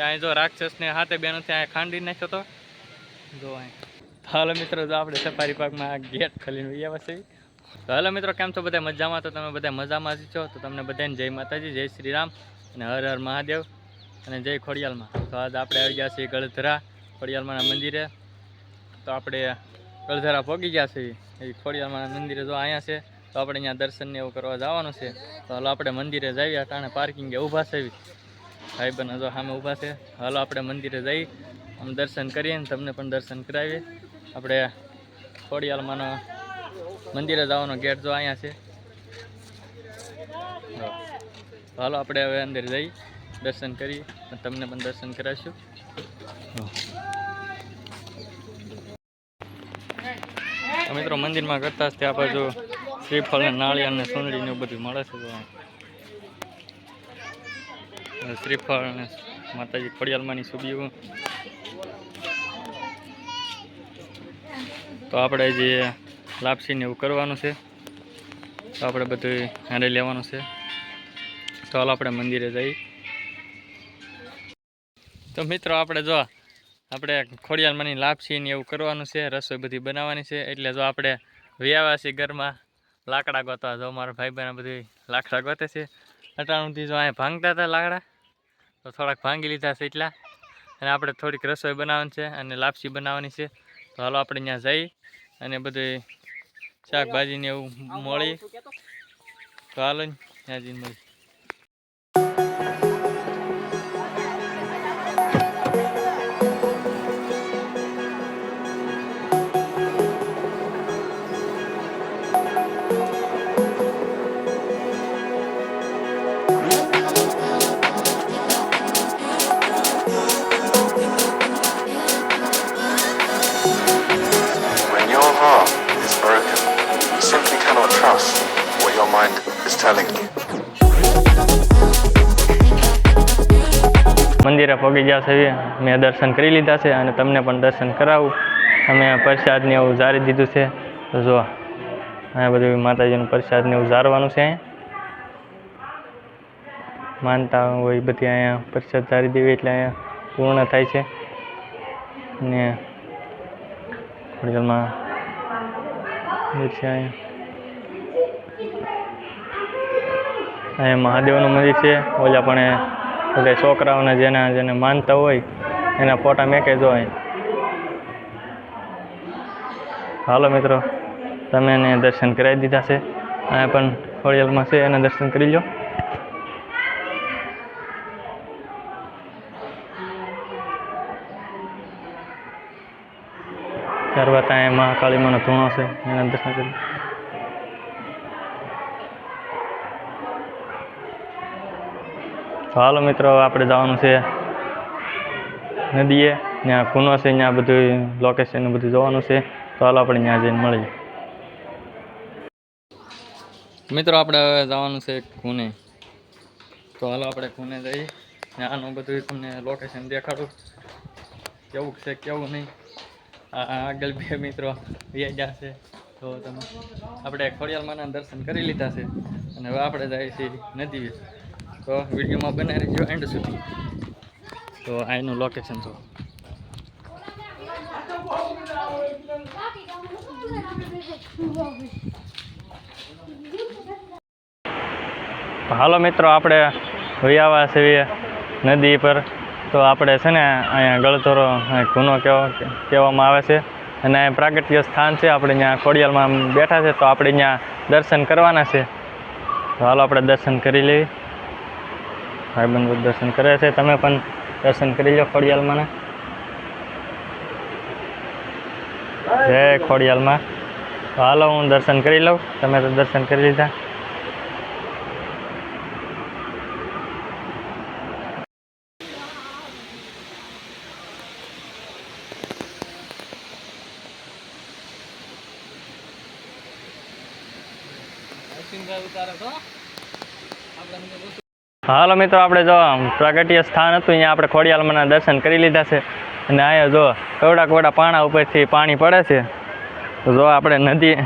ત્યાં જો રાક્ષસને હાથે બેનો ત્યાં ખાંડી નાખ્યો તો? જો હાલો મિત્રો, જો આપણે સફારી પાર્કમાં ગેટ ખોલીને આવ્યા છે તો હાલો મિત્રો, કેમ છો બધા મજામાં? તો તમે બધા મજામાં જ છો? તો તમને બધાને જય માતાજી, જય શ્રી રામ અને હર હર મહાદેવ અને જય ખોડિયાલમાં. તો આજ આપણે આવી ગયા છીએ ગળધરા ખોડિયાલમાના મંદિરે. તો આપણે ગળધરા પહોંચી ગયા છીએ. એ ખોડિયાલમાના મંદિરે જો અહીંયા છે, તો આપણે અહીંયા દર્શનને એવું કરવા જવાનું છે. તો હાલો આપણે મંદિરે જઈએ ટાણે પાર્કિંગે ઊભા છે. ભાઈ હજો સામે ઊભા છે હાલો, આપણે મંદિરે જઈ આમ દર્શન કરીએ ને તમને પણ દર્શન કરાવીએ આપણે ખોડિયાલમાંનો મંદિરે જવાનો ગેટ જો અહીંયા છે હાલો, આપણે હવે અંદર જઈ દર્શન કરી અને તમને પણ દર્શન કરાવીશું. મિત્રો, મંદિરમાં કરતા ત્યાં બાજુ શ્રીફળ ને અને ને સુંદડી બધું મળે છે. શ્રીફળ અને માતાજી ખોડિયાલમાંની સુબીઓ તો આપણે જે લાપસીને એવું કરવાનું છે, તો આપણે બધું હારે લેવાનું છે. તો હાલ આપણે મંદિરે જઈ. તો મિત્રો આપણે જો, આપણે ખોડિયાલમાંની લાપસીને એવું કરવાનું છે, રસોઈ બધી બનાવવાની છે. એટલે જો આપણે વ્યાવાસી ઘરમાં લાકડા ગોતવા જો મારા ભાઈ બહેન બધી લાકડા ગોતે છે. અટાણુંથી જો અહીંયા ભાંગતા હતા લાકડા તો થોડાક ભાંગી લીધા છે એટલા. અને આપણે થોડીક રસોઈ બનાવવાની છે અને લાપસી બનાવવાની છે. તો હાલો આપણે ત્યાં જઈ અને બધું શાકભાજીને એવું મળી. તો હાલો ત્યાં જઈને મળી. મંદિરે પગી ગયા છે. મેં દર્શન કરી લીધા છે અને તમને પણ દર્શન કરાવું. અમે પ્રસાદને એવું ઝારી દીધું છે. તો જો અહીંયા બધું માતાજીનું પ્રસાદને એવું ઝારવાનું છે. અહીંયા માનતા હોય બધી અહીંયા પ્રસાદ ઝારી દેવી એટલે અહીંયા પૂર્ણ થાય છે. ને હોટલમાં અહીંયા. અહીંયા મહાદેવનું મંદિર છે. ઓલા પણ એ બધા છોકરાઓને જેના જેને માનતા હોય, એના ફોટા મેકે અહીં હાલો મિત્રો, તમે એને દર્શન કરાવી દીધા છે. અહીંયા પણ ખોડિયાલમાં છે, એના દર્શન કરી લો ત્યારબાદ અહીંયા મહાકાળીમાનો ધૂણો છે, એના દર્શન કરી તો હાલો મિત્રો, આપણે જવાનું છે નદીએ. ત્યાં ખૂનો છે, ત્યાં બધું લોકેશન બધું જોવાનું છે. તો હાલો આપણે ત્યાં જઈને મળીએ. મિત્રો, આપણે હવે જવાનું છે ખૂને. તો હાલો આપણે ખૂને જઈ ત્યાંનું બધું તમને લોકેશન દેખાડું. કેવું છે, કેવું નહીં. આગળ બે મિત્રો વ્યાજ્યા છે. તો તમે, આપણે ખોડિયાલમાંના દર્શન કરી લીધા છે. અને હવે આપણે જઈએ છીએ નદી તો વિડીયોમાં બનાવી રહેજો એન્ડ સુધી. તો અહીંનું લોકેશન જો હાલો મિત્રો, આપણે વૈયાવા છીએ નદી પર. તો આપણે છે ને અહીંયા ગળધોરો ગુનો કહેવા કહેવામાં આવે છે. અને અહીંયા પ્રાગટ્ય સ્થાન છે. આપણે અહીંયા ખોડિયાલમાં બેઠા છે. તો આપણે અહીંયા દર્શન કરવાના છે. તો હાલો આપણે દર્શન કરી લઈએ. ભાઈબંધો દર્શન કરે છે. તમે પણ દર્શન કરી લો ખોડિયાલમાં જય ખોડિયાલમાં. હાલો, હું દર્શન કરી લઉં. તમે તો દર્શન કરી લીધા. હાલો મિત્રો, આપણે જો પ્રાગટ્ય સ્થાન હતું, અહીંયા આપણે ખોડિયાલમાંના દર્શન કરી લીધા છે. અને અહીંયા જો કવડા કવડા પાણા ઉપરથી પાણી પડે છે. તો જો આપણે નદી,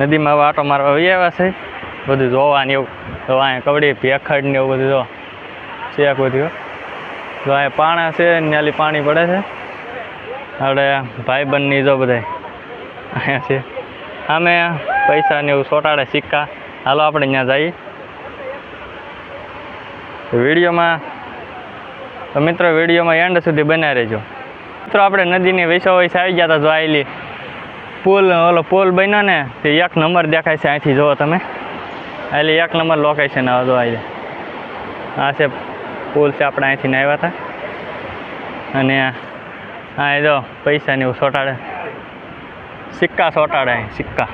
નદીમાં વાટો મારવા આવી આવ્યા છે. બધું જોવાને એવું તો અહીંયા કવડી, ભેખડ ને એવું બધું જો છે બધું. જો અહીંયા પાણા છે, ન્યાલી પાણી પડે છે. આપણે ભાઈબંધની જો બધાય અહીંયા છે. આમે પૈસા ને એવું સોટાડે સિક્કા. હાલો, આપણે ત્યાં જઈએ. વિડીયોમાં તો મિત્રો, વિડીયોમાં એન્ડ સુધી બનાવી રહેજો. મિત્રો, આપણે નદીની વૈસા વૈસા આવી ગયા હતા જો આવેલી પુલ, ઓલો પુલ બન્યો ને, તે એક નંબર દેખાય છે અહીંથી જુઓ તમે. એટલે એક નંબર લોકેશન આવે જો આવી આ છે પુલ છે, આપણે અહીંથી આવ્યા હતા અને આ એ જો પૈસા ને એવું સોટાડે. સિક્કા સોટાડે સિક્કા.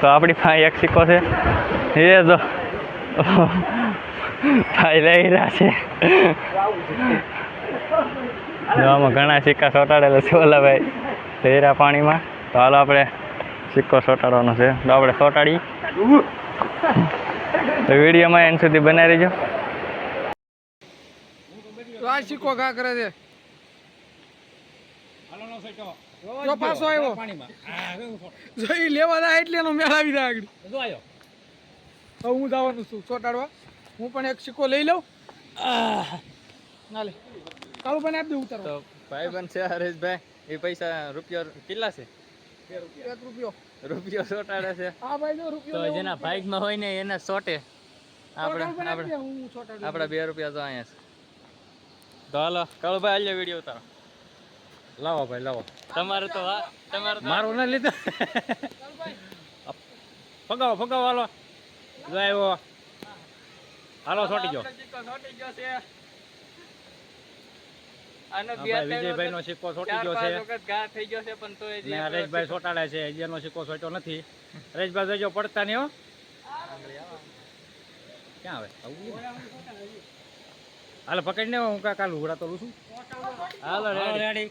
તો આપણી પાસે એક સિક્કો છે. એ જો. ભાઈ લઈ રહ્યા છે. આમાં ઘણા સિક્કા સોટાડેલા છે, ઓલા ભાઈ. લહેરા પાણીમાં. તો હાલો આપણે સિક્કો સોટાડવાનો છે. તો આપણે સોટાડી તો વિડીયોમાં એન સુધી બનાવી રહેજો આ સિક્કો ઘા કરે છે? જો પાછો આવ્યો. જો ઈ લેવા દા એટલે એનો મેળ આવી જાય આગળ. હવે હું જવાનું છું ચોટાડવા. હું પણ એક સિક્કો લઈ લઉં. ના લે. કાળું પણ આપી દે ઉતારો તો ભાઈ બન છે હરેશભાઈ. એ પૈસા રૂપિયો કેટલા છે? એક રૂપિયો. રૂપિયો સોટાડે છે. આ ભાઈ જો રૂપિયો તો. જેના બાઇકમાં હોય ને એને સોટે. દે, આપણે આપણા બે રૂપિયા તો અહીંયા છે. તો હાલો કાળુભાઈ હાલ્યો વીડિયો ઉતારો. લાવો ભાઈ લાવો. તમારે તો મારું ના લીધું. ફગાવો ફગાવો હાલો. આવ્યો. હાલો છોટી ગયો. વિજયભાઈ નો સિક્કો છોટી ગયો છે. પણ સિક્કો- ચોટાડે છે એનો સિક્કો છોટ્યો નથી. હરેશભાઈ જોજો પડતા નહીં હો. ક્યાં આવે? આવું પકડીને હું કા કાલ ઉઘડા તોલું છું. હાલો હાલો, રેડી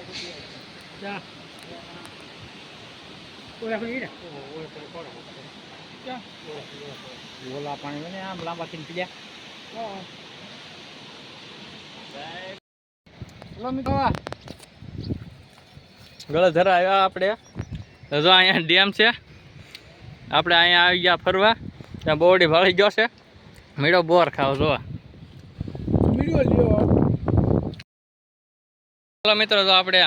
ચોટાડ હવે આ મારી પાસે કાંઈ નથી તમારી પાસે દમભાઈ પાસે આ છે તો હાલો મિત્રો એન્ડ સુધી બનાવી રહેજો વીડિયો તો મિત્રો જો અહીંયા ખોડિયાલમાંના દર્શન કરી લો તમે પાણીમાં નીકળ્યા છે ક્યાં ઓલા આપણે ઈ ને ક્યાં ઓલા પાણી ને આમ લાંબા થઈને પીડ્યા હા. હલો મિત્રો ગળધરા આવ્યા આપણે તો જો અહીંયા ડેમ છે આપણે અહીંયા આવી ગયા ફરવા ત્યાં બોરડી ભાળી ગયો છે મીડો બોર ખાવ જો વિડિયો લ્યો ચાલો મિત્રો જો આપણે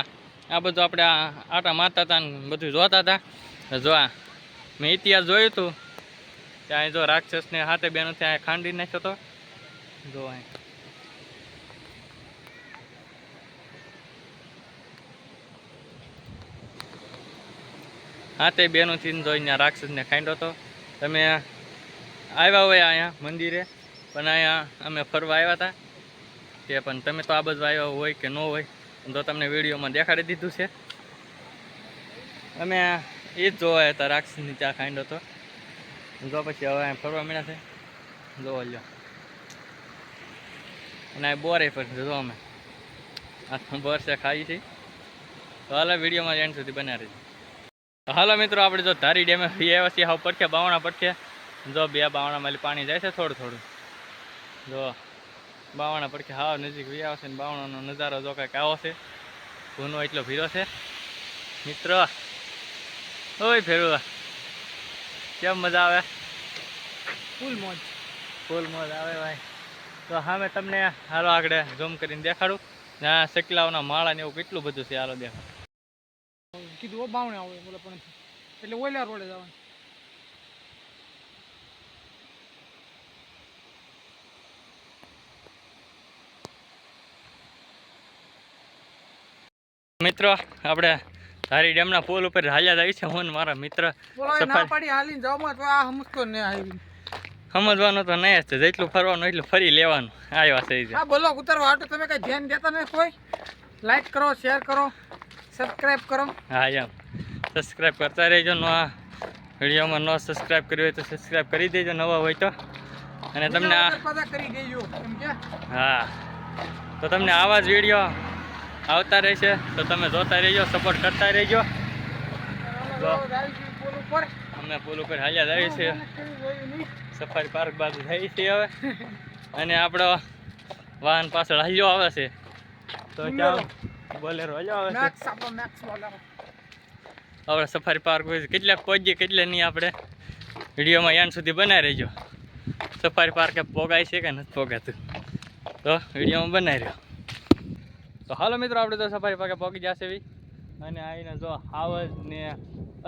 આ બધું આપણે આટા મારતા હતા ને બધું જોતા હતા જો આ મેં ઇતિહાસ જોયું હતું ત્યાં જો રાક્ષસને હાથે બેનો ત્યાં ખાંડી નાખ્યો હતો જો અહીં હાથે બેનોથી જો અહીંયા રાક્ષસને ખાંડ્યો હતો તમે આવ્યા હોય અહીંયા મંદિરે, પણ અહીંયા અમે ફરવા આવ્યા હતા તે પણ તમે તો આ બાજુ આવ્યા હોય કે ન હોય તો તમને વિડીયોમાં દેખાડી દીધું છે. અમે એ જ જોવા હતા, રાક્ષસની ચા ખાંડો હતો જો પછી હવે ફરવા મળ્યા છે. જોવા લ્યો. અને બોરે પર જો અમે. બોર છે, ખાઈ છે. તો હાલો વિડીયોમાં એન્ડ સુધી બન્યા રહીશું હાલો મિત્રો, આપણે જો ધારી ડેમે ફી આવ્યા છીએ, હાવ પડખે, બાવણા પડખે. જો બે બાવણામાં પાણી જાય છે થોડું થોડું. જો. બાવણા પડખે હાવ નજીક વી આવશે ને બાવણાનો નજારો જો કાંઈક આવો છે. ભૂનો એટલો ભીરો છે. મિત્ર ઓય ફેરવા કેમ મજા આવે? ફૂલ મોજ. ફૂલ મોજ આવે ભાઈ. તો સામે તમને હાલો આગળ ઝૂમ કરીને દેખાડું. ના શકલાઓના માળા ને એવું કેટલું બધું છે હાલો દેખાડ. કીધું બાવણે આવે બોલે પણ. એટલે ઓલા રોડે જવાનું. મિત્રો આપણે ધારી ડેમના પુલ ઉપર હાલ્યા આવી છે. હું મારા મિત્ર સમજવાનું તો નહીં જ છે. જેટલું ફરવાનું એટલું ફરી લેવાનું. આવ્યા છે ઈ હા બોલો ઉતારવા આટલું તમે કઈ ધ્યાન દેતા નથી કોઈ? લાઈક કરો શેર કરો સબસ્ક્રાઈબ કરો. હા એમ. સબસ્ક્રાઈબ કરતા રહેજો. નો આ વિડીયોમાં ન સબસ્ક્રાઈબ કર્યું હોય તો સબસ્ક્રાઈબ કરી દેજો નવા હોય તો. અને તમને આ કરી દેજો હા. તો તમને આવા જ વીડિયો આવતા રહેશે તો તમે જોતા રહેજો સપોર્ટ કરતા રહેજો. અમે પુલ ઉપર હાલ્યા જઈએ છીએ. સફારી પાર્ક બાજુ જઈએ છીએ હવે. અને આપણો વાહન પાછળ હાલ્યો આવે છે. તો ચાલો બોલેરો હાલ્યો આવે છે. આપણો સફારી પાર્ક હોય. કેટલાક પહોંચીએ કેટલા નહીં આપણે વિડીયોમાં યાન સુધી બનાવી રહેજો. સફારી પાર્કે પોગાય છે કે નથી પોગાતું તો વિડીયોમાં બનાવી રહ્યો. તો હાલો મિત્રો, આપણે તો સફારી પાકે પહોંચી જશે બી. અને આવીને જો હાવજ ને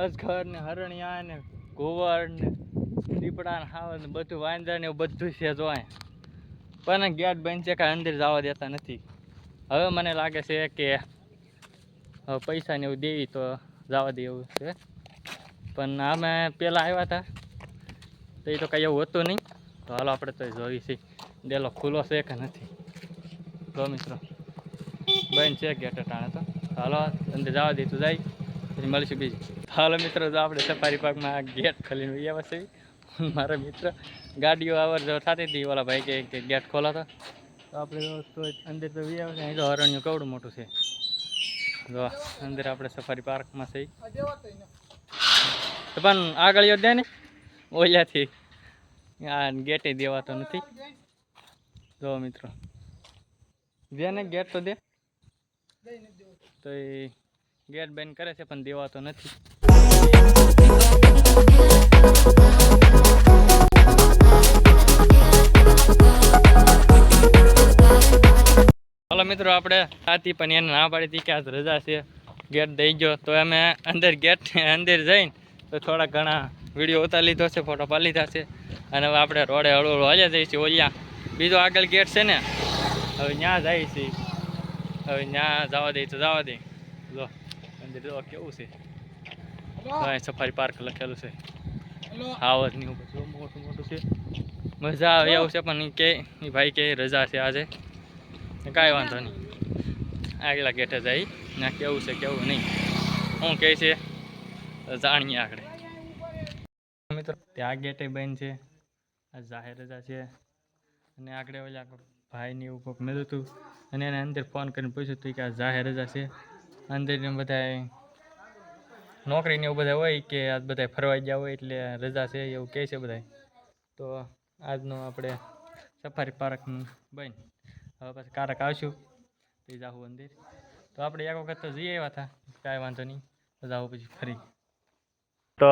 અજગર ને હરણિયા ને ઘુવર ને દીપડા ને હાવજ ને બધું વાંદર ને એવું બધું છે જો પણ ગેટ બંધ છે, કાંઈ અંદર જવા દેતા નથી. હવે મને લાગે છે કે પૈસા ને એવું દેવી તો જવા દે એવું છે. પણ અમે પહેલાં આવ્યા હતા, તો એ તો કંઈ એવું હતું નહીં. તો હાલો આપણે તો જોઈએ છીએ ડેલો ખુલ્લો છે કે નથી. તો મિત્રો. બંધ છે ગેટ ટાણે તો. હાલો, અંદર જવા દે, તું જાય, પછી મળીશું બીજું. હાલો મિત્રો, જો આપણે સફારી પાર્કમાં ગેટ ખોલીને આવ્યા છે મારા મિત્ર, ગાડીઓ અવર જવર થતી હતી, ઓલા ભાઈ કે ગેટ ખોલો તો. તો આપણે તો અંદર તો વી આવે અહીં તો હરણ્યું કવડું મોટું છે. જો, અંદર આપણે સફારી પાર્કમાં છે તો પણ આગળ દે ને ઓલ્યાથી આ ગેટે દેવાતો નથી. જો મિત્રો, દે ને ગેટ તો દે. તો એ ગેટ બંધ કરે છે, પણ દેવાતો નથી. હાલો મિત્રો, આપણે આથી પણ એને ના પાડી હતી કે આજ રજા છે. ગેટ દઈ ગયો. તો અમે અંદર ગેટ અંદર જઈને તો થોડા ઘણા વીડિયો ઉતારી લીધો છે, ફોટો પાડી લીધા છે. અને હવે આપણે રોડે હળવું હળવું હાલ્યા છીએ ઓલિયા, બીજો આગળ ગેટ છે ને? હવે ત્યાં જાય હવે ત્યાં જવા દે તો જવા દે. લો મંદિર જો કેવું છે? તો સફારી પાર્ક લખેલું છે. હાવજની ઉપર મોટું મોટું છે. મજા આવે એવું છે પણ કે ભાઈ કે રજા છે આજે. કાંઈ વાંધો નહીં. આગલા ગેટે જાય ના કેવું છે કેવું નહીં. શું કહે છે તો જાણીએ આગળ. મિત્રો ત્યાં ગેટે બંધ છે આ જાહેર રજા છે. અને આગળ ઓલા ભાઈની એવું કોઈક મળ્યું હતું અને એને અંદર ફોન કરીને પૂછ્યું હતું કે આ જાહેર રજા છે. અંદર ને બધાય નોકરી એવું બધા હોય કે આજ બધા ફરવા ગયા હોય એટલે રજા છે એવું કહે છે બધા તો આજનો આપણે સફારી પાર્કનું બન. હવે પછી કારક આવશું. તો જાહું અંદર. તો આપણે એક વખત તો જઈ આવ્યા હતા. કાંઈ વાંધો નહીં. જાવું પછી ફરી. તો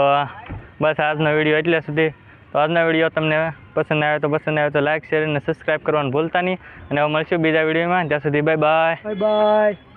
બસ આજનો વીડિયો એટલે સુધી. તો આજનો વીડિયો તમને પસંદ આવ્યો તો પસંદ આવ્યો તો લાઈક શેર અને સબસ્ક્રાઈબ કરવાનું ભૂલતા નહીં. અને હવે મળશું બીજા વિડીયોમાં. ત્યાં સુધી બાય બાય બાય બાય